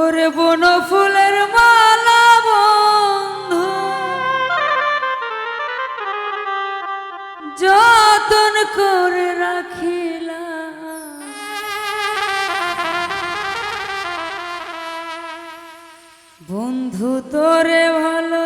ওরে বন ফুলের মালা বন্ধু। যতন করে রাখিলা বন্ধু তোরে ভালো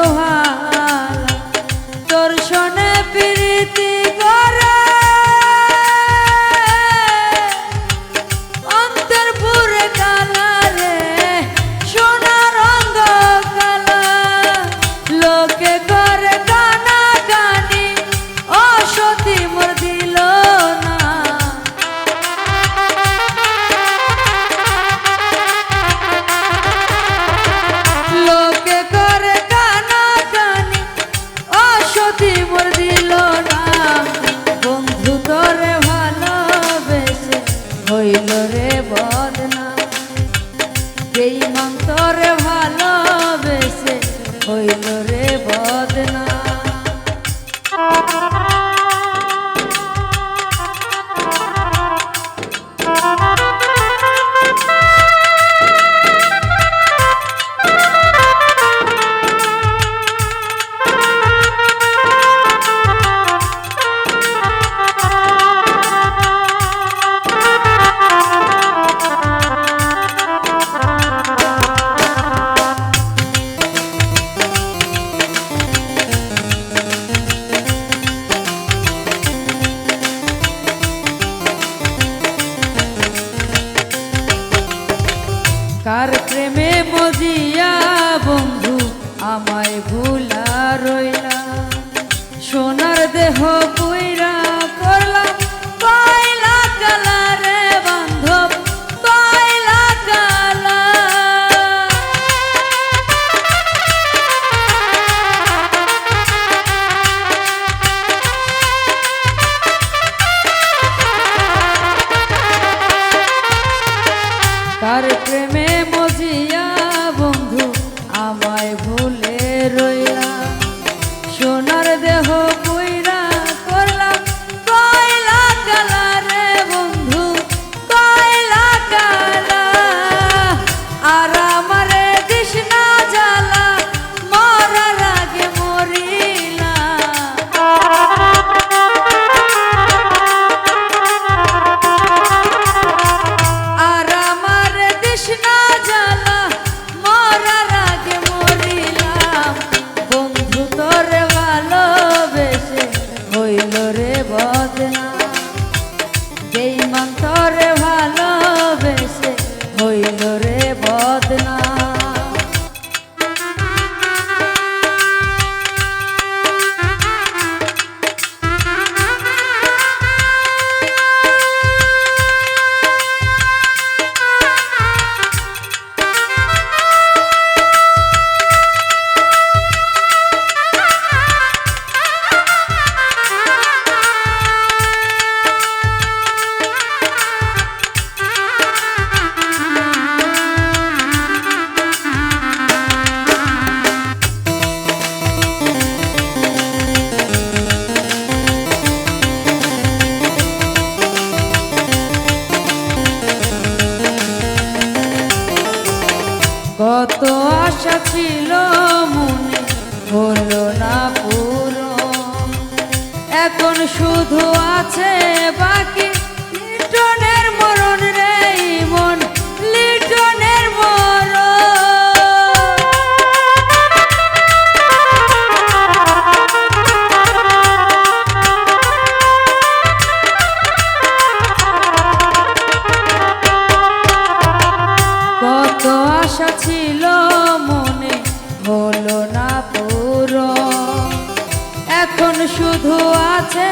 সোহালা তোর সীমান্তরে কত আশা ছিল মনে হলো না পুরো এখন শুধু আছে আশা ছিল মনে হলো না পুরো এখন শুধু আছে